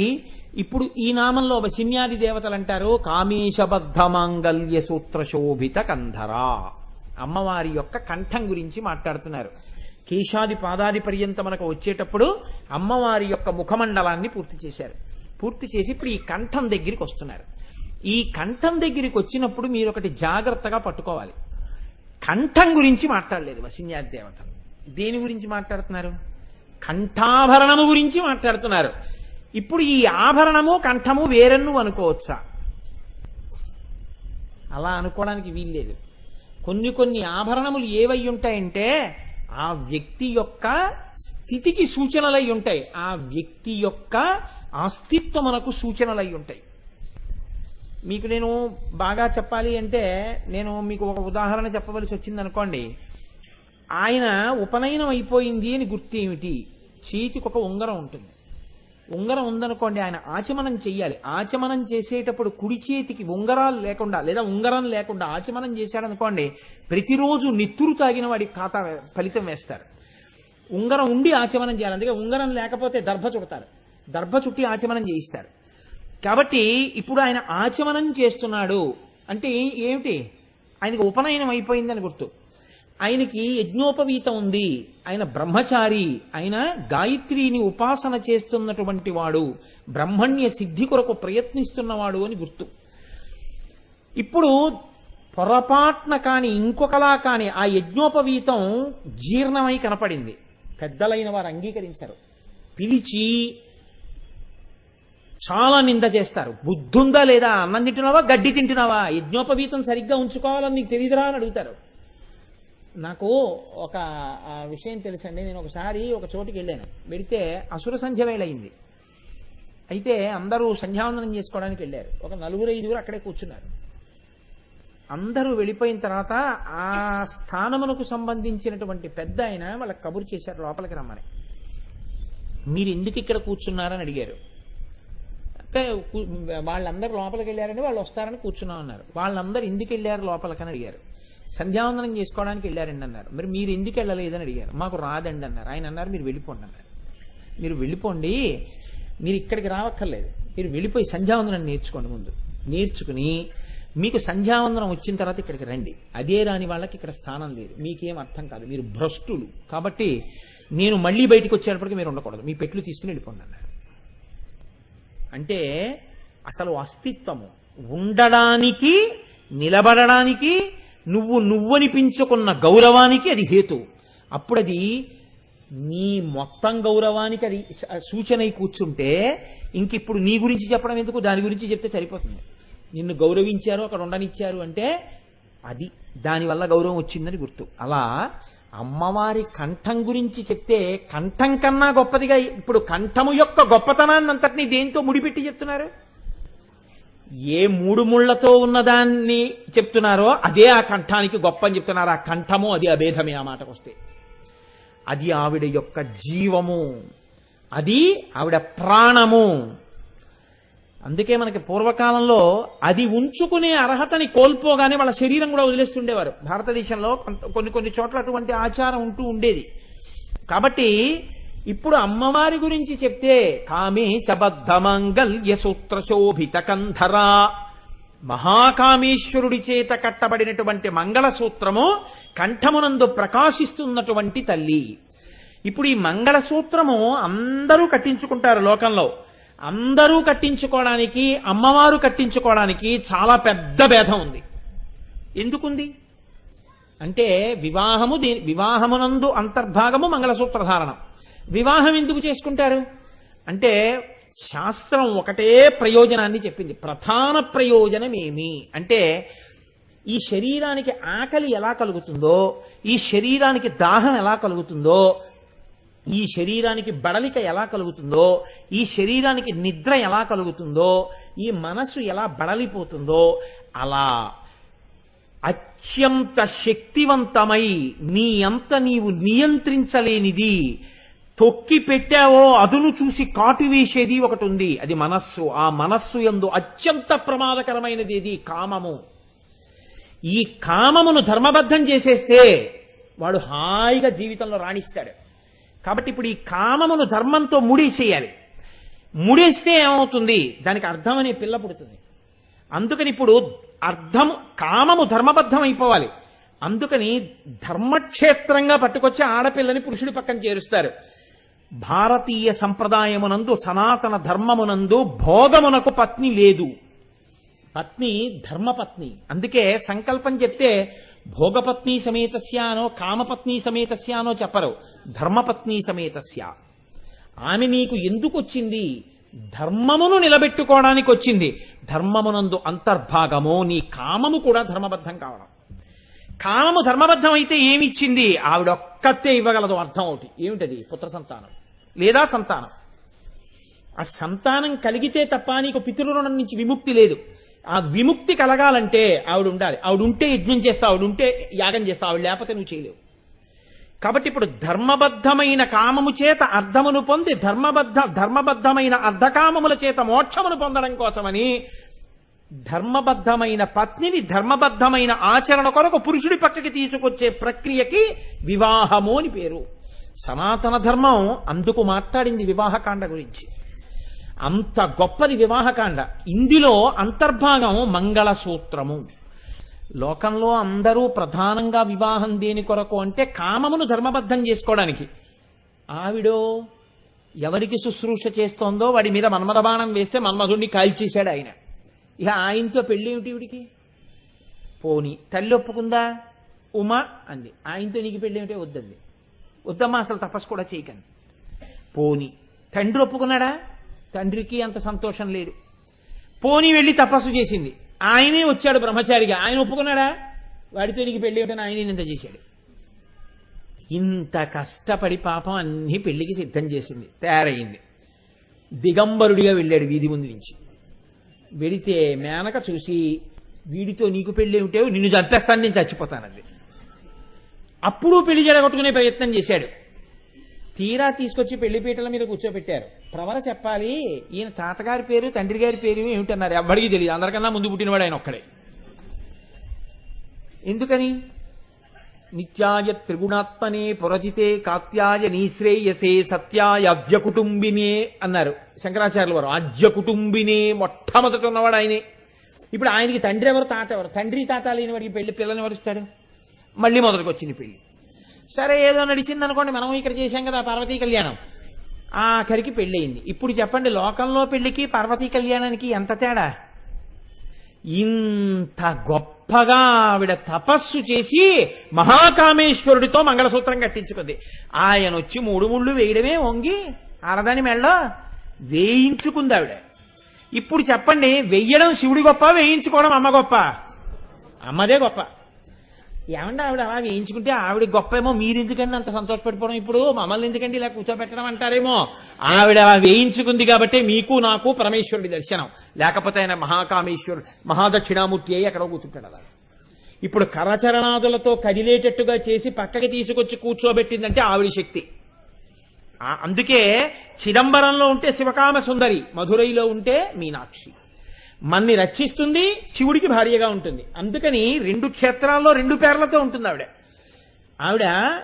ఇప్పుడు ఈ నామంలో శిన్యాది దేవతలు అంటారు కామేశబద్ధ మాంగల్య సూత్ర శోభిత కంధరా. అమ్మవారి యొక్క కంఠం గురించి మాట్లాడుతున్నారు. కేశాది పాదాది పర్యంత మనకు వచ్చేటప్పుడు అమ్మవారి యొక్క ముఖమండలాన్ని పూర్తి చేశారు. పూర్తి చేసి ఇప్పుడు ఈ కంఠం దగ్గరికి వస్తున్నారు. ఈ కంఠం దగ్గరికి వచ్చినప్పుడు మీరు ఒకటి జాగ్రత్తగా పట్టుకోవాలి. కంఠం గురించి మాట్లాడలేదు వసిన్యాది దేవతలు దేని గురించి మాట్లాడుతున్నారు? కంఠాభరణము గురించి మాట్లాడుతున్నారు. ఇప్పుడు ఈ ఆభరణము కంఠము వేరన్ను అనుకోవచ్చా? అలా అనుకోవడానికి వీల్లేదు. కొన్ని కొన్ని ఆభరణములు ఏవై ఉంటాయంటే ఆ వ్యక్తి యొక్క స్థితికి సూచనలై ఉంటాయి. ఆ వ్యక్తి యొక్క అస్తిత్వమునకు సూచనలై ఉంటాయి. మీకు నేను బాగా చెప్పాలి అంటే నేను మీకు ఒక ఉదాహరణ చెప్పవలసి వచ్చింది అనుకోండి ఆయన ఉపనయనం అయిపోయింది అని గుర్తు ఏమిటి చేతికి ఒక ఉంగరం ఉంటుంది. ఉంగరం ఉందనుకోండి ఆయన ఆచమనం చెయ్యాలి. ఆచమనం చేసేటప్పుడు కుడి చేతికి ఉంగరాలు లేకుండా లేదా ఉంగరం లేకుండా ఆచమనం చేశాడనుకోండి ప్రతిరోజు నిత్తురు తాగిన వాడి ఖాతా ఫలితం వేస్తారు. ఉంగరం ఉండి ఆచమనం చేయాలి. అందుకే ఉంగరం లేకపోతే దర్భ చుడతారు. దర్భ చుట్టి ఆచమనం చేయిస్తారు. కాబట్టి ఇప్పుడు ఆయన ఆచమనం చేస్తున్నాడు. అంటే ఏమిటి? ఆయనకి ఉపనయనం అయిపోయిందని గుర్తు. ఆయనకి యజ్ఞోపవీతం ఉంది. ఆయన బ్రహ్మచారి. ఆయన గాయత్రిని ఉపాసన చేస్తున్నటువంటి వాడు. బ్రహ్మణ్య సిద్ధి కొరకు ప్రయత్నిస్తున్నవాడు అని గుర్తు. ఇప్పుడు పొరపాట్న కాని ఇంకొకలా కాని ఆ యజ్ఞోపవీతం జీర్ణమై కనపడింది. పెద్దలైన వారు అంగీకరించారు. పిలిచి చాలా నింద చేస్తారు. బుద్ధుందా లేదా? అన్నం తింటున్నావా? గడ్డి తింటున్నావా? యజ్ఞోపవీతం సరిగ్గా ఉంచుకోవాలని నీకు తెలియదురా అని అడుగుతారు. నాకు ఒక విషయం తెలుసండి. నేను ఒకసారి ఒక చోటుకి వెళ్ళాను. వెళితే అసుర సంధ్య వేళ అయింది. అయితే అందరూ సంధ్యావందనం చేసుకోవడానికి వెళ్ళారు. ఒక నలుగురు ఐదుగురు అక్కడే కూర్చున్నారు. అందరూ వెళ్ళిపోయిన తర్వాత ఆ స్థానమునకు సంబంధించినటువంటి పెద్ద ఆయన వాళ్ళకి కబురు చేశారు లోపలికి రమ్మని. మీరు ఎందుకు ఇక్కడ కూర్చున్నారని అడిగారు. అంటే వాళ్ళందరూ లోపలికి వెళ్ళారని వాళ్ళు వస్తారని కూర్చున్నాం అన్నారు వాళ్ళందరూ ఎందుకు వెళ్ళారు లోపలికని అడిగారు. సంధ్యావందనం చేసుకోవడానికి వెళ్ళారండి అన్నారు మరి మీరు ఎందుకు వెళ్ళలేదని అడిగారు. మాకు రాదండి అన్నారు. ఆయన అన్నారు మీరు వెళ్ళిపోండి అన్నారు. మీరు వెళ్ళిపోండి. మీరు ఇక్కడికి రావక్కర్లేదు. మీరు వెళ్ళిపోయి సంధ్యావందనం నేర్చుకోండి ముందు. నేర్చుకుని మీకు సంధ్యావందనం వచ్చిన తర్వాత ఇక్కడికి రండి. అదే రాని వాళ్ళకి ఇక్కడ స్థానం లేదు. మీకేం అర్థం కాదు. మీరు భ్రష్టులు. కాబట్టి నేను మళ్ళీ బయటకు వచ్చేటప్పటికి మీరు ఉండకూడదు. మీ పెట్లు తీసుకుని వెళ్ళిపోండి అన్నారు. అంటే అసలు అస్తిత్వము ఉండడానికి నిలబడడానికి నువ్వు నువ్వనిపించుకున్న గౌరవానికి అది హేతు. అప్పుడు అది నీ మొత్తం గౌరవానికి అది సూచన అయి కూర్చుంటే ఇంక ఇప్పుడు నీ గురించి చెప్పడం ఎందుకు? దాని గురించి చెప్తే సరిపోతుంది. నిన్ను గౌరవించారు అక్కడ ఉండనిచ్చారు అంటే అది దానివల్ల గౌరవం వచ్చిందని గుర్తు. అలా అమ్మవారి కంఠం గురించి చెప్తే కంఠం కన్నా గొప్పదిగా ఇప్పుడు కంఠము యొక్క గొప్పతనాన్ని అంతటినీ దేంతో ముడిపెట్టి చెప్తున్నారు? ఏ మూడు ముళ్ళతో ఉన్నదాన్ని చెప్తున్నారో అదే ఆ కంఠానికి గొప్ప అని చెప్తున్నారు. ఆ కంఠము అది అభేదమే ఆ మాటకు వస్తే. అది ఆవిడ యొక్క జీవము. అది ఆవిడ ప్రాణము. అందుకే మనకి పూర్వకాలంలో అది ఉంచుకునే అర్హతని కోల్పోగానే వాళ్ళ శరీరం కూడా వదిలేస్తుండేవారు. భారతదేశంలో కొంత- కొన్ని కొన్ని చోట్ల అటువంటి ఆచారం ఉంటూ ఉండేది. కాబట్టి ఇప్పుడు అమ్మవారి గురించి చెప్తే కామే శబద్ధ మంగళ్య సూత్ర శోభిత కంధరా మహాకామేశ్వరుడి చేత కట్టబడినటువంటి మంగళసూత్రము కంఠమునందు ప్రకాశిస్తున్నటువంటి తల్లి. ఇప్పుడు ఈ మంగళసూత్రము అందరూ కట్టించుకుంటారు లోకంలో. అందరూ కట్టించుకోవడానికి అమ్మవారు కట్టించుకోవడానికి చాలా పెద్ద భేదం ఉంది. ఎందుకుంది? అంటే వివాహము దీని వివాహమునందు అంతర్భాగము మంగళసూత్రధారణం. వివాహం ఎందుకు చేసుకుంటారు? అంటే శాస్త్రం ఒకటే ప్రయోజనాన్ని చెప్పింది. ప్రధాన ప్రయోజనం ఏమి అంటే ఈ శరీరానికి ఆకలి ఎలా కలుగుతుందో ఈ శరీరానికి దాహం ఎలా కలుగుతుందో ఈ శరీరానికి బడలిక ఎలా కలుగుతుందో ఈ శరీరానికి నిద్ర ఎలా కలుగుతుందో ఈ మనస్సు ఎలా బడలిపోతుందో అలా అత్యంత శక్తివంతమై నీ అంత నీవు నియంత్రించలేనిది తొక్కి పెట్టావో అదును చూసి కాటు వేసేది ఒకటి ఉంది అది మనస్సు. ఆ మనస్సు ఎందు అత్యంత ప్రమాదకరమైనది ఇది కామము. ఈ కామమును ధర్మబద్ధం చేసేస్తే వాడు హాయిగా జీవితంలో రాణిస్తాడు. కాబట్టి ఇప్పుడు ఈ కామమును ధర్మంతో ముడేసేయాలి. ముడేస్తే ఏమవుతుంది? దానికి అర్థం అనే పిల్ల పుడుతుంది. అందుకని ఇప్పుడు అర్థము కామము ధర్మబద్ధం అయిపోవాలి అందుకని ధర్మక్షేత్రంగా పట్టుకొచ్చి ఆడపిల్లని పురుషుడి పక్కన చేరుస్తారు. భారతీయ సంప్రదాయమునందు సనాతన ధర్మమునందు భోగమునకు పత్ని లేదు. పత్ని ధర్మపత్ని. అందుకే సంకల్పం చెప్తే భోగపత్ని సమేతస్యానో కామపత్ని సమేతస్యానో చెప్పరు. ధర్మపత్ని సమేతస్య. ఆమె నీకు ఎందుకు వచ్చింది ధర్మమును నిలబెట్టుకోవడానికి వచ్చింది ధర్మమునందు అంతర్భాగము నీ కామము కూడా ధర్మబద్ధం కావడం. కామము ధర్మబద్ధం అయితే ఏమి ఇచ్చింది ఆవిడ ఒక్కతే ఇవ్వగలదు అర్థం ఒకటి. ఏమిటది? పుత్ర సంతానం. లేదా సంతానం. ఆ సంతానం కలిగితే తప్ప నీకు పితృరుణం నుంచి విముక్తి లేదు. ఆ విముక్తి కలగాలంటే ఆవిడ ఉండాలి ఆవిడ ఉంటే యజ్ఞం చేస్తావు ఆవిడ ఉంటే యాగం చేస్తావు ఆవిడ లేకపోతే నువ్వు చేయలేవు. కాబట్టి ఇప్పుడు ధర్మబద్ధమైన కామము చేత అర్థమును పొంది ధర్మబద్ధ ధర్మబద్ధమైన అర్ధకామముల చేత మోక్షమును పొందడం కోసమని ధర్మబద్ధమైన పత్నిని ధర్మబద్ధమైన ఆచరణ కొరకు పురుషుడి పక్కకి తీసుకొచ్చే ప్రక్రియకి వివాహము అని పేరు. సనాతన ధర్మం అందుకు మాట్లాడింది వివాహకాండ గురించి. అంత గొప్పది వివాహకాండ. ఇందులో అంతర్భాగం మంగళసూత్రము. లోకంలో అందరూ ప్రధానంగా వివాహం దేని కొరకు అంటే కామమును ధర్మబద్ధం చేసుకోవడానికి. ఆవిడో ఎవరికి శుశ్రూష చేస్తోందో వాడి మీద మన్మథబాణం వేస్తే మన్మధుడిని కాల్చేశాడు ఆయన. ఇక ఆయనతో పెళ్ళేమిటి వీడికి పోని తల్లి ఒప్పుకుందా? ఉమా అంది. ఆయనతో నీకు పెళ్ళేమిటే? వద్దంది. వద్దమ్మా అసలు తపస్సు కూడా చేయకండి. పోని తండ్రి ఒప్పుకున్నాడా? తండ్రికి అంత సంతోషం లేదు. పోని వెళ్ళి తపస్సు చేసింది. ఆయనే వచ్చాడు బ్రహ్మచారిగా. ఆయన ఒప్పుకున్నాడా? వాడితో నీకు పెళ్ళి ఏమిటని ఆయన నింద చేశాడు. ఇంత కష్టపడి పాపం అన్ని పెళ్ళికి సిద్ధం చేసింది. తయారయ్యింది. దిగంబరుడిగా వెళ్ళాడు వీధి ముందు నుంచి. వెడితే మేనక చూసి వీడితో నీకు పెళ్ళి ఏమిటో నిన్ను చంపేస్తాను నేను చచ్చిపోతానది. అప్పుడు పెళ్ళి జరగొట్టుకునే ప్రయత్నం చేశాడు. తీరా తీసుకొచ్చి పెళ్ళిపీటల మీద కూర్చోబెట్టారు. ప్రవర చెప్పాలి ఈయన తాతగారి పేరు తండ్రి గారి పేరు ఏమిటన్నారు? ఎవ్వడికి తెలియదు అందరికన్నా ముందు పుట్టినవాడు ఆయన ఒక్కడే. ఎందుకని? నిత్యాయ త్రిగుణాత్మనే పురజితే కాత్యాయ నీశ్రేయసే సత్యాయ అవ్యకుటుంబినే అన్నారు శంకరాచార్యుల వారు. ఆద్య కుటుంబినే మొట్టమొదట ఉన్నవాడు ఆయనే. ఇప్పుడు ఆయనకి తండ్రి ఎవరు? తాత ఎవరు? తండ్రి తాత లేని వాడికి పెళ్ళి పిల్లని వరుస్తాడు మళ్ళీ మొదటికి వచ్చింది పెళ్ళి. సరే ఏదో నడిచింది అనుకోండి మనం ఇక్కడ చేశాం కదా పార్వతీ కళ్యాణం. ఆఖరికి పెళ్ళయింది. ఇప్పుడు చెప్పండి లోకంలో పెళ్ళికి పార్వతీ కళ్యాణానికి ఎంత తేడా? ఇంత గొప్ప గొప్పగా ఆవిడ తపస్సు చేసి మహాకామేశ్వరుడితో మంగళసూత్రం కట్టించుకుంది. ఆయన వచ్చి మూడు ముళ్ళు వేయడమే వంగి ఆడదాని మెళ్ళ వేయించుకుంది ఆవిడ. ఇప్పుడు చెప్పండి వెయ్యడం శివుడి గొప్ప వేయించుకోవడం అమ్మ గొప్ప? అమ్మదే గొప్ప. ఏమంటే ఆవిడ అలా వేయించుకుంటే ఆవిడ గొప్పేమో మీరెందుకండి మీరు ఎందుకండి అంత సంతోషపడిపోవడం? ఇప్పుడు మమ్మల్ని ఎందుకండి ఇలా కూర్చోబెట్టడం అంటారేమో? ఆవిడ అలా వేయించుకుంది కాబట్టి మీకు నాకు పరమేశ్వరుడి దర్శనం. లేకపోతే ఆయన మహాకామేశ్వరుడు మహాదక్షిణామూర్తి అయి అక్కడ కూర్చుంటాడు అలా ఇప్పుడు కరచరణాదులతో కదిలేటట్టుగా చేసి పక్కకి తీసుకొచ్చి కూర్చోబెట్టిందంటే ఆవిడ శక్తి. అందుకే చిదంబరంలో ఉంటే శివకామ సుందరి మధురైలో ఉంటే మీనాక్షి. మన్ని రక్షిస్తుంది శివుడికి భార్యగా ఉంటుంది. అందుకని రెండు క్షేత్రాల్లో రెండు పేర్లతో ఉంటుంది ఆవిడ. ఆవిడ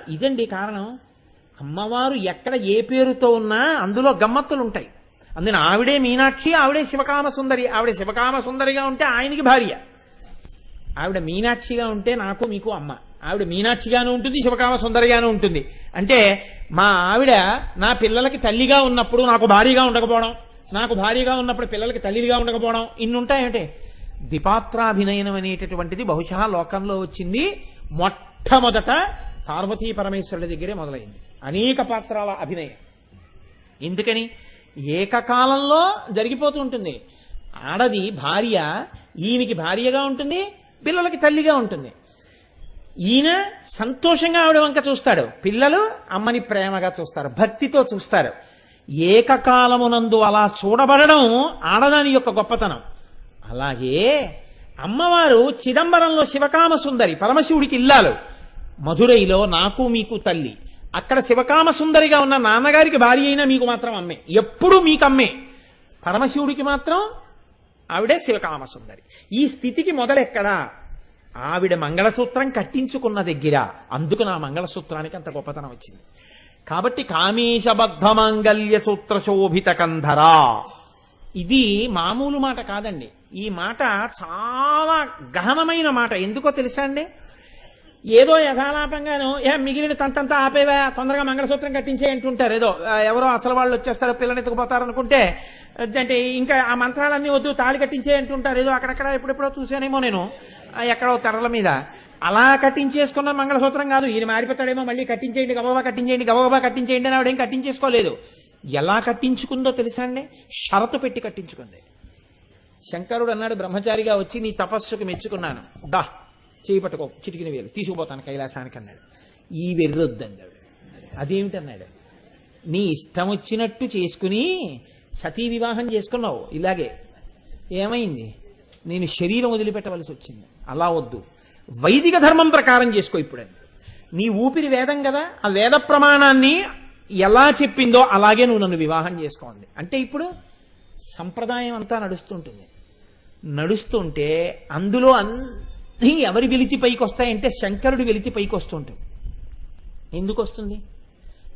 ఇదండి కారణం. అమ్మవారు ఎక్కడ ఏ పేరుతో ఉన్నా అందులో గమ్మత్తులు ఉంటాయి అందుకని ఆవిడే మీనాక్షి ఆవిడే శివకామ సుందరి. ఆవిడ శివకామ సుందరిగా ఉంటే ఆయనకి భార్య. ఆవిడ మీనాక్షిగా ఉంటే నాకు మీకు అమ్మ. ఆవిడ మీనాక్షిగాను ఉంటుంది శివకామ సుందరిగాను ఉంటుంది. అంటే మా ఆవిడ నా పిల్లలకి తల్లిగా ఉన్నప్పుడు నాకు భారీగా ఉండకపోవడం. నాకు భారీగా ఉన్నప్పుడు పిల్లలకి తల్లిగా ఉండకపోవడం ఇన్ని ఉంటాయంటే ద్విపాత్రాభినయనం అనేటటువంటిది బహుశా లోకంలో వచ్చింది మొట్టమొదట పార్వతీ పరమేశ్వరుల దగ్గరే మొదలైంది. అనేక పాత్రాల అభినయం. ఎందుకని? ఏకకాలంలో జరిగిపోతూ ఉంటుంది. ఆడది భార్య ఈయనకి భార్యగా ఉంటుంది పిల్లలకి తల్లిగా ఉంటుంది. ఈయన సంతోషంగా ఆవిడ వంక చూస్తాడు. పిల్లలు అమ్మని ప్రేమగా చూస్తారు భక్తితో చూస్తారు. ఏకకాలమునందు అలా చూడబడడం ఆడదాని యొక్క గొప్పతనం. అలాగే అమ్మవారు చిదంబరంలో శివకామ సుందరి పరమశివుడికి ఇల్లాలు. మధురైలో నాకు మీకు తల్లి. అక్కడ శివకామ సుందరిగా ఉన్న నాన్నగారికి భార్య అయినా మీకు మాత్రం అమ్మే. ఎప్పుడు మీకు అమ్మే పరమశివుడికి మాత్రం ఆవిడే శివకామ సుందరి ఈ స్థితికి మొదలెక్కడా? ఆవిడ మంగళసూత్రం కట్టించుకున్న దగ్గర. అందుకు నా మంగళసూత్రానికి అంత గొప్పతనం వచ్చింది. కాబట్టి కామేశబద్ధమాంగల్య సూత్ర శోభిత కంధరా ఇది మామూలు మాట కాదండి. ఈ మాట చాలా గహనమైన మాట. ఎందుకో తెలుసా అండి? ఏదో యథాలాపంగాను ఏ మిగిలిన తంతంతా ఆపేవా? తొందరగా మంగళసూత్రం కట్టించే అంటుంటారు. ఏదో ఎవరో అసలు వాళ్ళు వచ్చేస్తారో పిల్లని ఎత్తుకుపోతారు అనుకుంటే అంటే ఇంకా ఆ మంత్రాలన్నీ వద్దు తాళి కట్టించే అంటుంటారు. ఏదో అక్కడక్కడ ఎప్పుడెప్పుడో చూసానేమో నేను. ఎక్కడో తెరల మీద. అలా కట్టించేసుకున్న మంగళసూత్రం కాదు. ఈయన మారిపోతాడేమో మళ్ళీ కట్టించేయండి గబగబా కట్టించేయండి గబగబా కట్టించేయండి అని ఆవిడేం కట్టించేసుకోలేదు. ఎలా కట్టించుకుందో తెలుసా అండి షరతు పెట్టి కట్టించుకుంది. శంకరుడు అన్నాడు బ్రహ్మచారిగా వచ్చి నీ తపస్సుకు మెచ్చుకున్నాను. దా చేయి పట్టుకో చిటికిన వేలు తీసుకుపోతాను కైలాసానికి అన్నాడు. ఈ వెర్రొద్దన్నాడు అదేమిటన్నాడు? నీ ఇష్టం వచ్చినట్టు చేసుకుని సతీ వివాహం చేసుకున్నావు. ఇలాగే. ఏమైంది? నేను శరీరం వదిలిపెట్టవలసి వచ్చింది. అలా వద్దు. వైదిక ధర్మం ప్రకారం చేసుకో ఇప్పుడు. నీ ఊపిరి వేదం కదా ఆ వేద ప్రమాణాన్ని ఎలా చెప్పిందో అలాగే నువ్వు నన్ను వివాహం చేసుకోండి అంటే ఇప్పుడు సంప్రదాయం అంతా నడుస్తుంటుంది. నడుస్తుంటే అందులో అన్నీ ఎవరి వెలితి పైకి వస్తాయంటే శంకరుడి వెలితి పైకి వస్తుంటుంది. ఎందుకు వస్తుంది?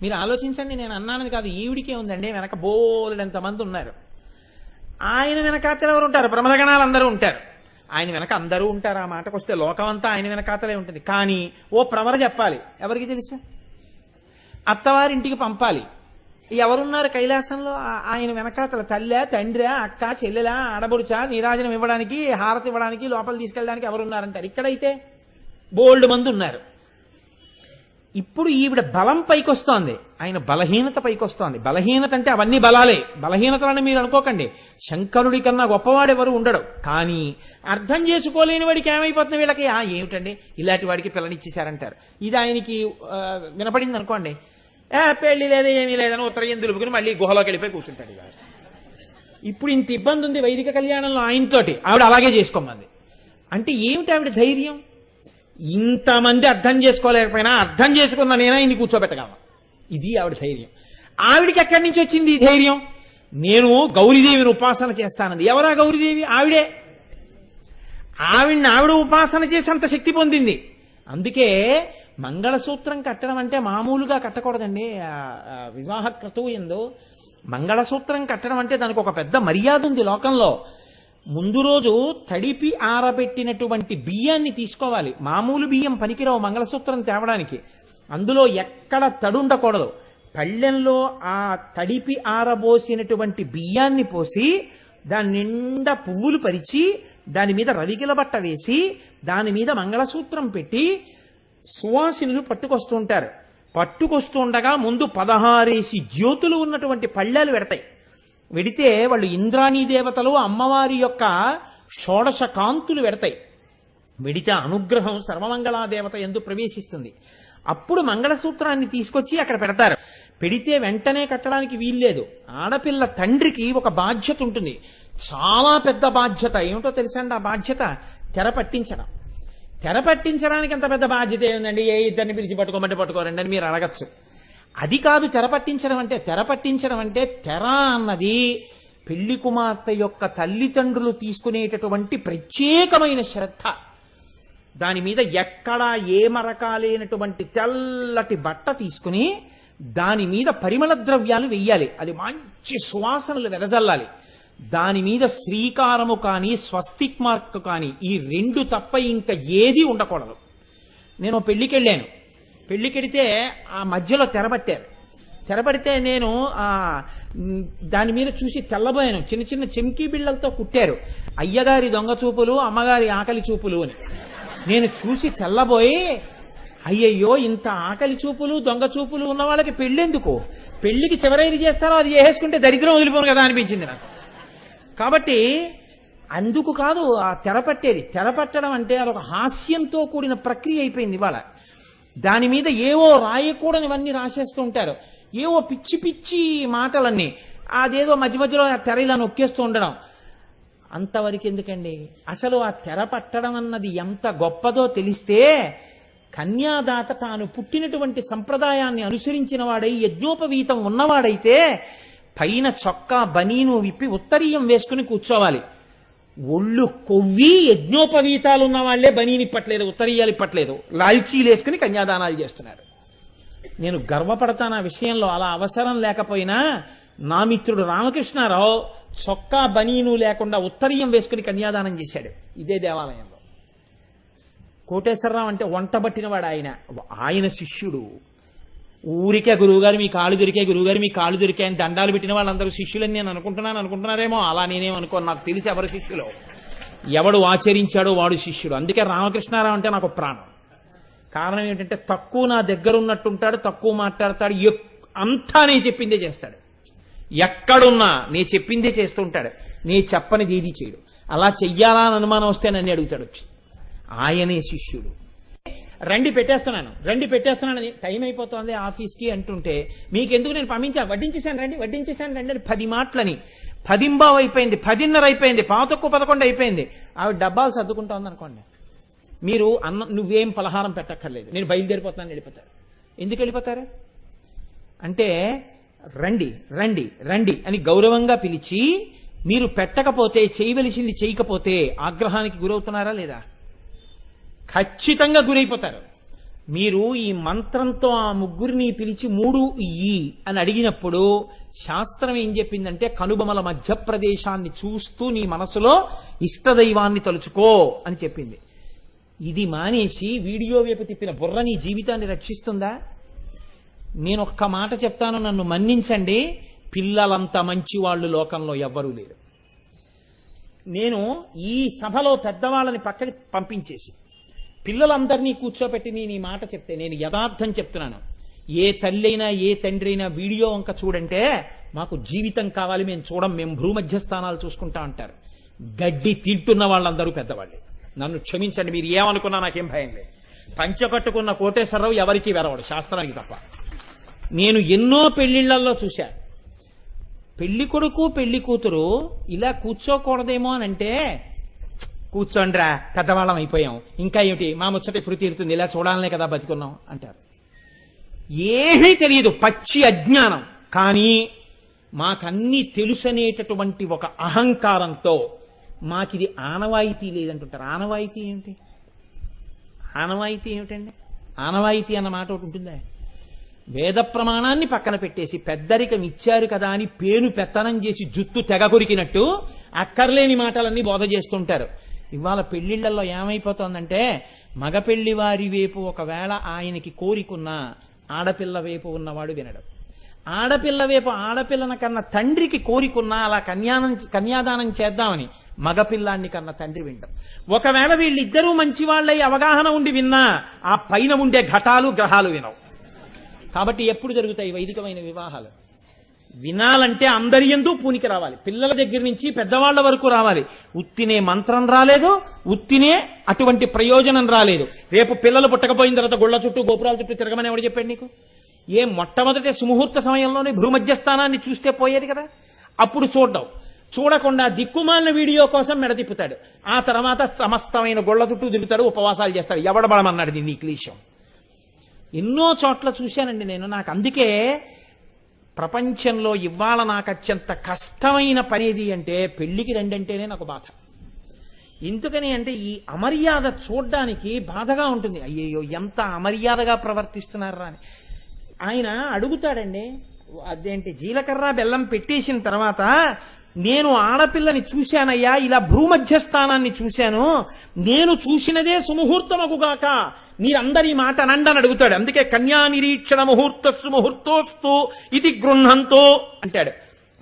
మీరు ఆలోచించండి నేను అన్నానది కాదు ఈవిడికే ఉందండి వెనక బోలెడంత మంది ఉన్నారు. ఆయన వెనకాతలు ఎవరు ఉంటారు? బ్రహ్మగణాలు అందరూ ఉంటారు. ఆయన వెనక అందరూ ఉంటారు ఆ మాటకు వస్తే లోకమంతా ఆయన వెనకాతలే ఉంటుంది. కానీ ఓ ప్రవర చెప్పాలి. ఎవరికి తెలుసు? అత్తవారింటికి పంపాలి. ఎవరున్నారు కైలాసంలో? ఆయన వెనకాతల తల్లె తండ్రా అక్క చెల్లెలా ఆడబడుచా నీరాజనం ఇవ్వడానికి హారతి ఇవ్వడానికి లోపల తీసుకెళ్ళడానికి ఎవరున్నారంటారు? ఇక్కడైతే బోల్డ్ మంది ఉన్నారు. ఇప్పుడు ఈవిడ బలం పైకొస్తోంది. ఆయన బలహీనత పైకొస్తోంది. బలహీనత అంటే అవన్నీ బలాలే. బలహీనతలని మీరు అనుకోకండి. శంకరుడి కన్నా గొప్పవాడెవరు ఉండడు. కానీ అర్థం చేసుకోలేని వాడికి ఏమైపోతుంది వీళ్ళకి? ఆ ఏమిటండి? ఇలాంటి వాడికి పిల్లనిచ్చేశారంటారు. ఇది ఆయనకి వినపడింది అనుకోండి ఏ పెళ్ళి లేదు ఏమీ లేదని ఉత్తరయం దులుపుకుని మళ్ళీ గుహలోకి వెళ్ళిపోయి కూర్చుంటాడు ఇవాళ. ఇప్పుడు ఇంత ఇబ్బంది ఉంది వైదిక కళ్యాణంలో ఆయనతోటి. ఆవిడ అలాగే చేసుకోమంది. అంటే ఏమిటి ఆవిడ ధైర్యం? ఇంతమంది అర్థం చేసుకోలేకపోయినా అర్థం చేసుకున్న నేనా ఇన్ని కూర్చోబెట్టగలను. ఇది ఆవిడ ధైర్యం. ఆవిడికి ఎక్కడి నుంచి వచ్చింది ఈ ధైర్యం? నేను గౌరీదేవిని ఉపాసన చేస్తానంది. ఎవరా గౌరీదేవి? ఆవిడే. ఆవిడ్ని ఆవిడ ఉపాసన చేసి అంత శక్తి పొందింది. అందుకే మంగళసూత్రం కట్టడం అంటే మామూలుగా కట్టకూడదండి. వివాహ క్రతువు ఎందు మంగళసూత్రం కట్టడం అంటే దానికి ఒక పెద్ద మర్యాద ఉంది లోకంలో. ముందు రోజు తడిపి ఆరబెట్టినటువంటి బియ్యాన్ని తీసుకోవాలి. మామూలు బియ్యం పనికిరావు మంగళసూత్రం తేవడానికి. అందులో ఎక్కడ తడు ఉండకూడదు. పళ్ళెంలో ఆ తడిపి ఆరబోసినటువంటి బియ్యాన్ని పోసి దాని నిండా పువ్వులు పరిచి దాని మీద రవికిల బట్ట వేసి దాని మీద మంగళసూత్రం పెట్టి సువాసినులు పట్టుకొస్తుంటారు. పట్టుకొస్తుండగా ముందు పదహారేసి జ్యోతులు ఉన్నటువంటి పళ్ళాలు పెడతాయి. వెడితే వాళ్ళు ఇంద్రాణీ దేవతలు అమ్మవారి యొక్క షోడశ కాంతులు పెడతాయి. వెడితే అనుగ్రహం సర్వమంగళా దేవత ఎందు ప్రవేశిస్తుంది. అప్పుడు మంగళసూత్రాన్ని తీసుకొచ్చి అక్కడ పెడతారు. పెడితే వెంటనే కట్టడానికి వీల్లేదు. ఆడపిల్ల తండ్రికి ఒక బాధ్యత ఉంటుంది. చాలా పెద్ద బాధ్యత. ఏమిటో తెలుసండి ఆ బాధ్యత? తెర పట్టించడం. తెర పట్టించడానికి ఎంత పెద్ద బాధ్యత ఏముందండి? ఏ ఇద్దరిని పిలిచి పట్టుకోమంటే పట్టుకోరండి అని మీరు అడగచ్చు. అది కాదు తెర పట్టించడం అంటే తెర పట్టించడం అంటే తెర అన్నది పెళ్ళి కుమార్తె యొక్క తల్లిదండ్రులు తీసుకునేటటువంటి ప్రత్యేకమైన శ్రద్ధ. దాని మీద ఎక్కడా ఏ మరకాలేనటువంటి తెల్లటి బట్ట తీసుకుని దాని మీద పరిమళ ద్రవ్యాలు వెయ్యాలి. అది మంచి సువాసనలు వెదజల్లాలి. దాని మీద శ్రీకారము కానీ స్వస్తిక్ మార్క్ కానీ ఈ రెండు తప్ప ఇంకా ఏది ఉండకూడదు. నేను పెళ్ళికి వెళ్ళాను పెళ్ళికెడితే ఆ మధ్యలో తెరబట్టారు. తెరబడితే నేను ఆ దాని మీద చూసి తెల్లబోయాను. చిన్న చిన్న చెంకీ బిళ్ళలతో కుట్టారు. అయ్యగారి దొంగ చూపులు అమ్మగారి ఆకలి చూపులు అని. నేను చూసి తెల్లబోయి అయ్యయ్యో ఇంత ఆకలి చూపులు దొంగ చూపులు ఉన్న వాళ్ళకి పెళ్ళెందుకు? పెళ్ళికి చివరైన చేస్తారో అది చేసేసుకుంటే దరిద్రం వదిలిపోను కదా అనిపించింది నాకు. కాబట్టి అందుకు కాదు ఆ తెరపట్టేది. తెరపట్టడం అంటే అదొక హాస్యంతో కూడిన ప్రక్రియ అయిపోయింది ఇవాళ. దాని మీద ఏవో రాయకూడనివన్నీ రాసేస్తూ ఉంటారు. ఏవో పిచ్చి పిచ్చి మాటలన్నీ. అదేదో మధ్య మధ్యలో ఆ తెర ఇలా నొక్కేస్తూ ఉండడం. అంతవరకు ఎందుకండి? అసలు ఆ తెర పట్టడం అన్నది ఎంత గొప్పదో తెలిస్తే కన్యాదాత తాను పుట్టినటువంటి సంప్రదాయాన్ని అనుసరించిన వాడై యజ్ఞోపవీతం ఉన్నవాడైతే పైన చొక్కా బనీను విప్పి ఉత్తరీయం వేసుకుని కూర్చోవాలి. ఒళ్ళు కొవ్వి యజ్ఞోపవీతాలు ఉన్న వాళ్ళే బనీని ఇప్పట్లేదు ఉత్తరీయాలు ఇప్పట్లేదు. లాల్చీలు వేసుకుని కన్యాదానాలు చేస్తున్నారు. నేను గర్వపడతాను ఆ విషయంలో. అలా అవసరం లేకపోయినా నా మిత్రుడు రామకృష్ణారావు చొక్కా బనీను లేకుండా ఉత్తరీయం వేసుకుని కన్యాదానం చేశాడు ఇదే దేవాలయంలో. కోటేశ్వరరావు అంటే వంట పట్టినవాడు ఆయన. ఆయన శిష్యుడు. ఊరికే గురువుగారు మీ కాళ్ళు దొరికే గురువుగారు మీ కాళ్ళు దొరికాయని దండాలు పెట్టిన వాళ్ళందరూ శిష్యులని నేను అనుకుంటున్నాను అనుకుంటున్నారేమో అలా నేనేమనుకో నాకు తెలిసి ఎవరు శిష్యులు. ఎవడు ఆచరించాడో వాడు శిష్యుడు. అందుకే రామకృష్ణారావు అంటే నాకు ప్రాణం. కారణం ఏంటంటే తక్కువ నా దగ్గర ఉన్నట్టుంటాడు తక్కువ మాట్లాడతాడు అంతా నేను చెప్పిందే చేస్తాడు. ఎక్కడున్నా నేను చెప్పిందే చేస్తూ ఉంటాడు నేను చెప్పనిది ఏది చేయడు. అలా చెయ్యాలా అని అనుమానం వస్తే నన్ను అడుగుతాడు వచ్చి. ఆయనే శిష్యుడు. రండి పెట్టేస్తున్నాను రండి పెట్టేస్తున్నాను టైం అయిపోతుంది ఆఫీస్కి అంటుంటే మీకెందుకు నేను పంపించా? వడ్డించేశాను రండి వడ్డించేశాను రండి అని పది మాటలని. పదింబావ్ అయిపోయింది పదిన్నర అయిపోయింది పాతొక్కు పదకొండు అయిపోయింది. ఆవిడ డబ్బాలు సర్దుకుంటోంది అనుకోండి. మీరు అన్న నువ్వేం పలహారం పెట్టక్కర్లేదు. నేను బయలుదేరిపోతానని వెళ్ళిపోతారు. ఎందుకు వెళ్ళిపోతారు? అంటే రండి రండి రండి అని గౌరవంగా పిలిచి మీరు పెట్టకపోతే చేయవలసింది చేయకపోతే ఆగ్రహానికి గురవుతున్నారా లేదా? ఖచ్చితంగా గురైపోతారు. మీరు ఈ మంత్రంతో ఆ ముగ్గురిని పిలిచి మూడు ఇయ్యి అని అడిగినప్పుడు శాస్త్రం ఏం చెప్పిందంటే కనుబొమల మధ్య ప్రదేశాన్ని చూస్తూ నీ మనసులో ఇష్టదైవాన్ని తలుచుకో అని చెప్పింది. ఇది మానేసి వీడియో వైపు తిప్పిన బుర్ర నీ జీవితాన్ని రక్షిస్తుందా? నేను ఒక్క మాట చెప్తాను నన్ను మన్నించండి. పిల్లలంత మంచి వాళ్ళు లోకంలో ఎవ్వరూ లేరు. నేను ఈ సభలో పెద్దవాళ్ళని పక్కకి పంపించేసి పిల్లలందరినీ కూర్చోబెట్టి నేను ఈ మాట చెప్తే నేను యథార్థం చెప్తున్నాను. ఏ తల్లి అయినా ఏ తండ్రి అయినా వీడియో వంక చూడంటే మాకు జీవితం కావాలి మేము చూడం మేము భూమధ్య స్థానాలు చూసుకుంటా అంటారు. గడ్డి తింటున్న వాళ్ళందరూ పెద్దవాళ్ళే. నన్ను క్షమించండి మీరు ఏమనుకున్నా నాకేం భయం లేదు. పంచకట్టుకున్న కోటేశ్వరరావు ఎవరికీ వెరవడు శాస్త్రానికి తప్ప. నేను ఎన్నో పెళ్ళిళ్ళలో చూశాను పెళ్ళి కొడుకు పెళ్ళి కూతురు ఇలా కూర్చోకూడదేమో అని అంటే కూర్చోండ్రా పెద్దవాళ్ళం అయిపోయాం. ఇంకా ఏమిటి? మా ముచ్చట ఇప్పుడు తీరుతుంది? ఇలా చూడాలనే కదా బతుకున్నాం అంటారు. ఏమీ తెలియదు పచ్చి అజ్ఞానం. కానీ మాకన్నీ తెలుసనేటటువంటి ఒక అహంకారంతో మాకిది ఆనవాయితీ లేదంటుంటారు. ఆనవాయితీ ఏమిటి? ఆనవాయితీ ఏమిటండి? ఆనవాయితీ అన్న మాట ఒకటి ఉంటుందా? వేద ప్రమాణాన్ని పక్కన పెట్టేసి పెద్దరికం ఇచ్చారు కదా అని పేను పెత్తనం చేసి జుత్తు తెగ కొరికినట్టు అక్కర్లేని మాటలన్నీ బోధ చేస్తుంటారు. ఇవాళ పెళ్ళిళ్ళలో ఏమైపోతోందంటే మగ పెళ్ళి వారి వైపు ఒకవేళ ఆయనకి కోరికున్న ఆడపిల్ల వైపు ఉన్నవాడు వినడం. ఆడపిల్ల వైపు ఆడపిల్లన కన్నా తండ్రికి కోరికున్నా అలా కన్యానం కన్యాదానం చేద్దామని మగపిల్లాన్ని కన్నా తండ్రి వినడం ఒకవేళ వీళ్ళిద్దరూ మంచివాళ్ళై అవగాహన ఉండి విన్నా ఆ పైన ఉండే ఘటాలు గ్రహాలు వినవు. కాబట్టి ఎప్పుడు జరుగుతాయి వైదికమైన వివాహాలు? వినాలంటే అందరి ఎందు పూనికి రావాలి. పిల్లల దగ్గర నుంచి పెద్దవాళ్ళ వరకు రావాలి. ఉత్తినే మంత్రం రాలేదు ఉత్తినే అటువంటి ప్రయోజనం రాలేదు. రేపు పిల్లలు పుట్టకపోయిన తర్వాత గుళ్ళ చుట్టూ గోపురాల చుట్టూ తిరగమని ఎవడు చెప్పాడు నీకు? ఏ మొట్టమొదటి సుముహూర్త సమయంలోనే భూమధ్య స్థానాన్ని చూస్తే పోయేది కదా? అప్పుడు చూడడం. చూడకుండా దిక్కుమాలిన వీడియో కోసం మెడతిప్పుతాడు. ఆ తర్వాత సమస్తమైన గొళ్ళ చుట్టూ తిరుగుతాడు ఉపవాసాలు చేస్తాడు. ఎవడబడమన్నాడు దీన్ని ఈ క్లీశం? ఎన్నో చోట్ల చూశానండి నేను. నాకు అందుకే ప్రపంచంలో ఇవాళ నాకు అత్యంత కష్టమైన పనేది అంటే పెళ్ళికి రెండంటేనే నాకు బాధ. ఎందుకని అంటే ఈ అమర్యాద చూడ్డానికి బాధగా ఉంటుంది. అయ్యయ్యో ఎంత అమర్యాదగా ప్రవర్తిస్తున్నారా అని. ఆయన అడుగుతాడండి అదేంటి జీలకర్ర బెల్లం పెట్టేసిన తర్వాత నేను ఆడపిల్లని చూశానయ్యా ఇలా భూమధ్య స్థానాన్ని చూశాను నేను చూసినదే సుముహూర్తమగుగాక మీరందరి మాట అనండి అని అడుగుతాడు. అందుకే కన్యా నిరీక్షణ ముహూర్తస్సు ముహూర్తోస్తు ఇది గృహంతో అంటాడు.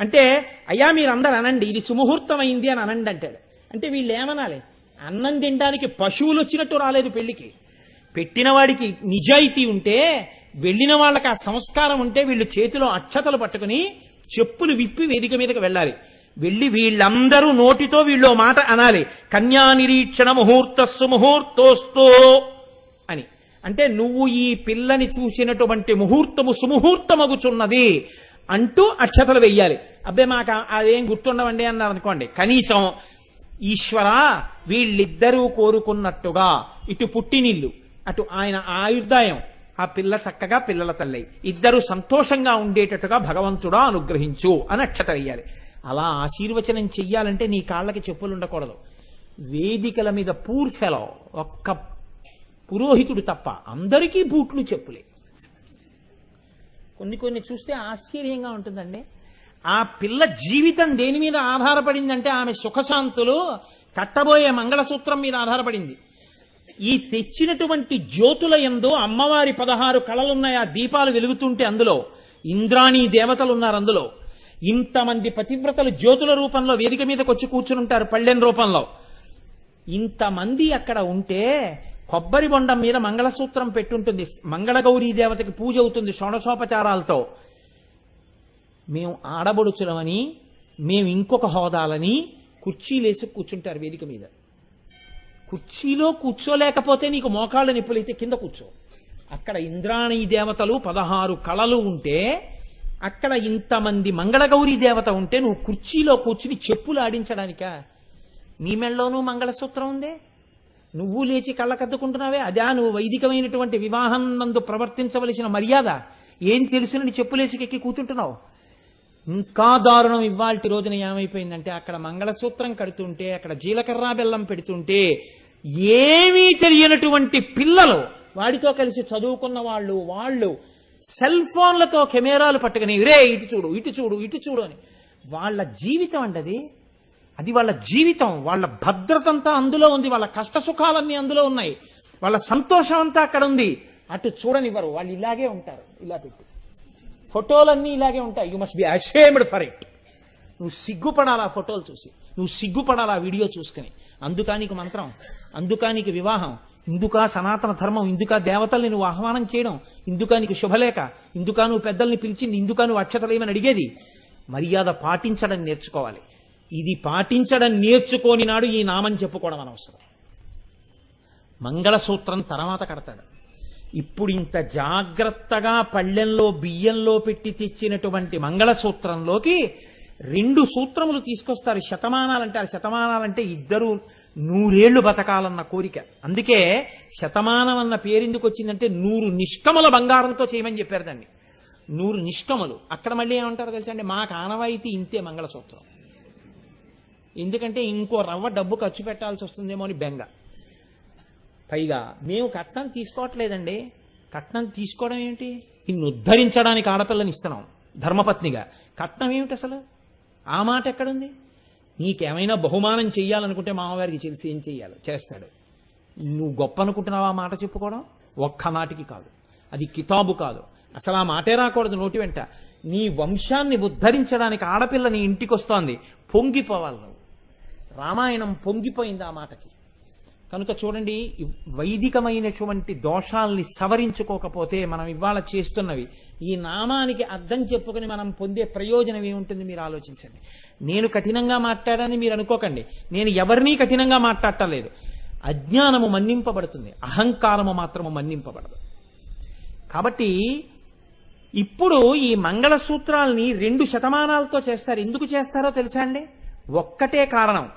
అంటే అయ్యా మీరందరు అనండి ఇది సుముహూర్తమైంది అని అనండి అంటాడు. అంటే వీళ్ళు ఏమనాలి అన్నం తినడానికి పశువులు వచ్చినట్టు రాలేదు పెళ్ళికి పెట్టిన వాడికి నిజాయితీ ఉంటే వెళ్ళిన వాళ్ళకి ఆ సంస్కారం ఉంటే వీళ్ళు చేతిలో అక్షతలు పట్టుకుని చెప్పులు విప్పి వేదిక మీదకి వెళ్ళాలి. వెళ్ళి వీళ్ళందరూ నోటితో వీళ్ళు మాట అనాలి. కన్యా నిరీక్షణ ముహూర్తస్సు ముహూర్తోస్తో. అంటే నువ్వు ఈ పిల్లని చూసినటువంటి ముహూర్తము సుముహూర్తమగుచున్నది అంటూ అక్షతలు వెయ్యాలి. అబ్బే మాకు అదేం గుర్తుండవండి అన్నారు అనుకోండి. కనీసం ఈశ్వర వీళ్ళిద్దరూ కోరుకున్నట్టుగా ఇటు పుట్టినిల్లు అటు ఆయన ఆయుర్దాయం. ఆ పిల్ల చక్కగా పిల్లల తల్లి. ఇద్దరు సంతోషంగా ఉండేటట్టుగా భగవంతుడా అనుగ్రహించు అని అక్షత వేయాలి అలా ఆశీర్వచనం చెయ్యాలంటే నీ కాళ్ళకి చెప్పులు ఉండకూడదు. వేదికల మీద పూర్ఫెలో ఒక్క పురోహితుడు తప్ప అందరికీ బూట్లు చెప్పులే. కొన్ని కొన్ని చూస్తే ఆశ్చర్యంగా ఉంటుందండి. ఆ పిల్ల జీవితం దేని మీద ఆధారపడిందంటే ఆమె సుఖశాంతులు కట్టబోయే మంగళసూత్రం మీద ఆధారపడింది. ఈ తెచ్చినటువంటి జ్యోతుల ఎందు అమ్మవారి పదహారు కళలున్నాయి ఆ దీపాలు వెలుగుతుంటే అందులో. ఇంద్రాణి దేవతలు ఉన్నారు అందులో. ఇంతమంది పతివ్రతలు జ్యోతుల రూపంలో వేదిక మీదకి వచ్చి కూర్చుని ఉంటారు పళ్ళెన్ రూపంలో. ఇంతమంది అక్కడ ఉంటే కొబ్బరి బొండం మీద మంగళసూత్రం పెట్టుంటుంది. మంగళగౌరీ దేవతకి పూజ అవుతుంది షోడశోపచారాలతో. మేము ఆడబడుచులమని మేము ఇంకొక హోదాలని కుర్చీలేసి కూర్చుంటారు వేదిక మీద. కుర్చీలో కూర్చోలేకపోతే నీకు మోకాళ్ళ నిప్పులైతే కింద కూర్చో. అక్కడ ఇంద్రాణి దేవతలు పదహారు కళలు ఉంటే అక్కడ ఇంతమంది మంగళగౌరీ దేవత ఉంటే నువ్వు కుర్చీలో కూర్చుని చెప్పులు ఆడించడానికా? నీ మెళ్ళలోనూ మంగళసూత్రం ఉందే? నువ్వు లేచి కళ్ళకద్దుకుంటున్నావే? అదా నువ్వు వైదికమైనటువంటి వివాహం నందు ప్రవర్తించవలసిన మర్యాద? ఏం తెలుసునని చెప్పులేసికెక్కి కూర్చుంటున్నావు? ఇంకా దారుణం ఇవ్వాల్టి రోజున ఏమైపోయిందంటే అక్కడ మంగళసూత్రం కడుతుంటే అక్కడ జీలకర్ర బెల్లం పెడుతుంటే ఏమీ తెలియనటువంటి పిల్లలు వాడితో కలిసి చదువుకున్న వాళ్ళు వాళ్ళు సెల్ ఫోన్లతో కెమెరాలు పట్టుకుని రే ఇటు చూడు ఇటు చూడు ఇటు చూడు అని. వాళ్ళ జీవితం అండి అది అది వాళ్ళ జీవితం వాళ్ళ భద్రత అంతా అందులో ఉంది వాళ్ళ కష్ట సుఖాలన్నీ అందులో ఉన్నాయి. వాళ్ళ సంతోషం అంతా అక్కడ ఉంది. అటు చూడనివ్వరు వాళ్ళు ఇలాగే ఉంటారు ఇలా పెట్టి. ఫోటోలన్నీ ఇలాగే ఉంటాయి. You must be ashamed for it నువ్వు సిగ్గుపడాలి ఆ ఫోటోలు చూసి. నువ్వు సిగ్గుపడాలి ఆ వీడియో చూసుకుని. అందుకానికి మంత్రం అందుకానికి వివాహం. ఇందుకా సనాతన ధర్మం ఇందుకా దేవతల్ని నువ్వు ఆహ్వానం చేయడం. ఇందుకా నీకు శుభలేఖ. ఇందుకా నువ్వు పెద్దల్ని పిలిచింది ఇందుకా నువ్వు అక్షతలేమని అడిగేది. మర్యాద పాటించడం నేర్చుకోవాలి. ఇది పాటించడం నేర్చుకోని నాడు ఈ నామం చెప్పుకోవడం అనవసరం. మంగళసూత్రం తర్వాత కడతాడు. ఇప్పుడు ఇంత జాగ్రత్తగా పళ్ళెంలో బియ్యంలో పెట్టి తెచ్చినటువంటి మంగళసూత్రంలోకి రెండు సూత్రములు తీసుకొస్తారు. శతమానాలంటారు శతమానాలంటే ఇద్దరు నూరేళ్ళు బతకాలన్న కోరిక. అందుకే శతమానం అన్న పేరెందుకు వచ్చిందంటే నూరు నిష్కమల బంగారంతో చేయమని చెప్పారు దాన్ని. నూరు నిష్కమలు. అక్కడ మళ్ళీ ఏమంటారు తెలుసా అండి? మాకు ఆనవాయితీ ఇంతే మంగళసూత్రం. ఎందుకంటే ఇంకో రవ్వ డబ్బు ఖర్చు పెట్టాల్సి వస్తుందేమో అని బెంగ. పైగా మేము కట్నం తీసుకోవట్లేదండి. కట్నం తీసుకోవడం ఏమిటి ఇన్ని ఉద్ధరించడానికి ఆడపిల్లని ఇస్తున్నాం ధర్మపత్నిగా. కట్నం ఏమిటి అసలు? ఆ మాట ఎక్కడుంది? నీకేమైనా బహుమానం చెయ్యాలనుకుంటే మామగారికి తెలిసి ఏం చెయ్యాలో? చేస్తాడు. నువ్వు గొప్ప అనుకుంటున్నావు ఆ మాట చెప్పుకోవడం? ఒక్క నాటికి కాదు. అది కితాబు కాదు. అసలు ఆ మాటే రాకూడదు నోటి వెంట. నీ వంశాన్ని ఉద్ధరించడానికి ఆడపిల్ల నీ ఇంటికి వస్తోంది పొంగిపోవాలి నువ్వు. రామాయణం పొంగిపోయింది ఆ మాటకి. కనుక చూడండి వైదికమైనటువంటి దోషాల్ని సవరించుకోకపోతే మనం ఇవాళ చేస్తున్నవి ఈ నామానికి అర్థం చెప్పుకుని మనం పొందే ప్రయోజనం ఏముంటుంది మీరు ఆలోచించండి. నేను కఠినంగా మాట్లాడని మీరు అనుకోకండి. నేను ఎవరినీ కఠినంగా మాట్లాడటలేదు. అజ్ఞానము మన్నింపబడుతుంది. అహంకారము మాత్రము మన్నింపబడదు. కాబట్టి ఇప్పుడు ఈ మంగళసూత్రాల్ని రెండు శతమానాలతో చేస్తారు. ఎందుకు చేస్తారో తెలుసా అండి? ఒక్కటే కారణం.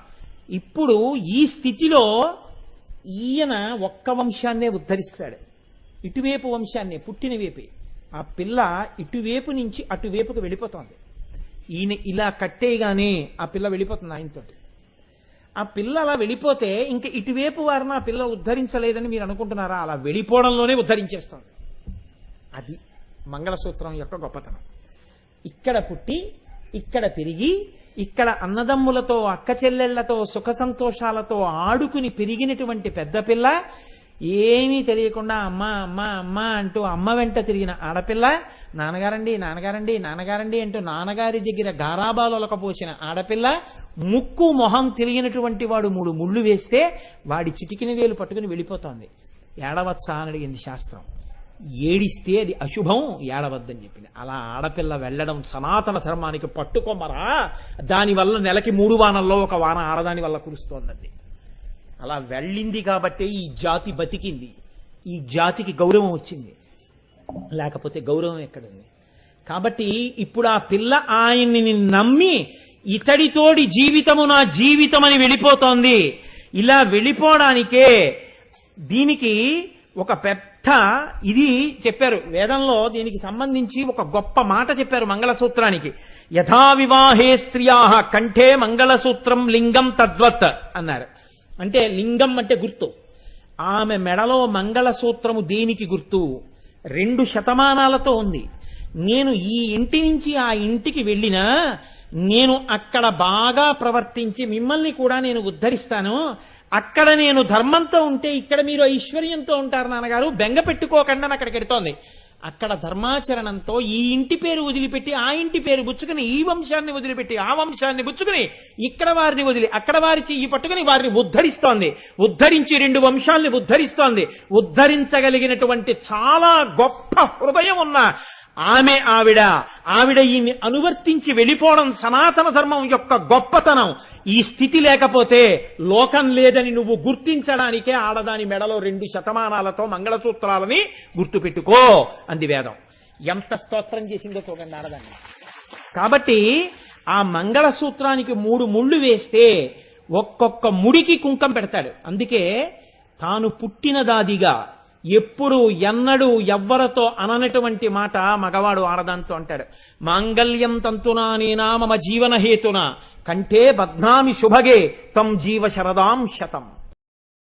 ఇప్పుడు ఈ స్థితిలో ఈయన ఒక్క వంశాన్నే ఉద్ధరిస్తాడు. ఇటువైపు వంశాన్నే పుట్టిన వైపే. ఆ పిల్ల ఇటువైపు నుంచి అటువైపుకు వెళ్ళిపోతోంది. ఈయన ఇలా కట్టేయగానే ఆ పిల్ల వెళ్ళిపోతుంది ఆయనతోటి. ఆ పిల్ల అలా వెళ్ళిపోతే ఇంకా ఇటువైపు వారిని ఆ పిల్ల ఉద్ధరించలేదని మీరు అనుకుంటున్నారా? అలా వెళ్ళిపోవడంలోనే ఉద్ధరించేస్తుంది. అది మంగళసూత్రం యొక్క గొప్పతనం. ఇక్కడ పుట్టి ఇక్కడ పెరిగి ఇక్కడ అన్నదమ్ములతో అక్క చెల్లెళ్ళతో సుఖ సంతోషాలతో ఆడుకుని పెరిగినటువంటి పెద్ద పిల్ల ఏమీ తెలియకుండా అమ్మ అమ్మ అమ్మ అంటూ అమ్మ వెంట తిరిగిన ఆడపిల్ల నాన్నగారండి నాన్నగారండి నాన్నగారండి అంటూ నాన్నగారి దగ్గర గారాబాలు ఒలకపోసిన ఆడపిల్ల ముక్కు మొహం తెలియనటువంటి వాడు మూడు ముళ్ళు వేస్తే వాడి చిటికిన వేలు పట్టుకుని వెళ్ళిపోతోంది. ఏడవచ్చా అని అడిగింది శాస్త్రం. ఏడిస్తే అది అశుభం ఏడవద్దని చెప్పింది. అలా ఆడపిల్ల వెళ్ళడం సనాతన ధర్మానికి పట్టుకోమరా దానివల్ల నెలకి మూడు వానల్లో ఒక వాన ఆడదాని వల్ల కురుస్తోందండి. అలా వెళ్ళింది కాబట్టే ఈ జాతి బతికింది. ఈ జాతికి గౌరవం వచ్చింది. లేకపోతే గౌరవం ఎక్కడుంది? కాబట్టి ఇప్పుడు ఆ పిల్ల ఆయన్ని నమ్మి ఇతడితోడి జీవితము నా అని వెళ్ళిపోతోంది. ఇలా వెళ్ళిపోవడానికే దీనికి ఒక పెద్ద ఇది చెప్పారు. వేదంలో దీనికి సంబంధించి ఒక గొప్ప మాట చెప్పారు మంగళసూత్రానికి. యథా వివాహే స్త్రియా కంఠే మంగళసూత్రం లింగం తద్వత్ అన్నారు. అంటే లింగం అంటే గుర్తు. ఆమె మెడలో మంగళసూత్రము దేనికి గుర్తు? రెండు శతమానాలతో ఉంది. నేను ఈ ఇంటి నుంచి ఆ ఇంటికి వెళ్ళినా నేను అక్కడ బాగా ప్రవర్తించి మిమ్మల్ని కూడా నేను ఉద్ధరిస్తాను. అక్కడ నేను ధర్మంతో ఉంటే ఇక్కడ మీరు ఐశ్వర్యంతో ఉంటారు నాన్నగారు. బెంగ పెట్టుకోకుండా అని అక్కడికి ఎడుతోంది. అక్కడ ధర్మాచరణంతో ఈ ఇంటి పేరు వదిలిపెట్టి ఆ ఇంటి పేరు బుచ్చుకుని ఈ వంశాన్ని వదిలిపెట్టి ఆ వంశాన్ని బుచ్చుకుని ఇక్కడ వారిని వదిలి అక్కడ వారి చెయ్యి పట్టుకుని వారిని ఉద్ధరిస్తోంది. ఉద్ధరించి రెండు వంశాల్ని ఉద్ధరిస్తోంది. ఉద్ధరించగలిగినటువంటి చాలా గొప్ప హృదయం ఉన్న ఆమె ఆవిడ ఆవిడ ఈయన్ని అనువర్తించి వెళ్ళిపోవడం సనాతన ధర్మం యొక్క గొప్పతనం. ఈ స్థితి లేకపోతే లోకం లేదని నువ్వు గుర్తించడానికే ఆడదాని మెడలో రెండు శతమానాలతో మంగళసూత్రాలని గుర్తుపెట్టుకో అంది వేదం. ఎంత స్తోత్రం చేసిందో చూడండి ఆడదాన్ని. కాబట్టి ఆ మంగళసూత్రానికి మూడు ముళ్ళు వేస్తే ఒక్కొక్క ముడికి కుంకం పెడతాడు. అందుకే తాను పుట్టినదాదిగా ఎప్పుడు ఎన్నడూ ఎవ్వరతో అననటువంటి మాట మగవాడు ఆడదాంతో అంటాడు. మాంగళ్యం తంతునా నేనా మమ జీవన హేతున కంటే బధ్నామి శుభగే తం జీవ శరదాం శతం.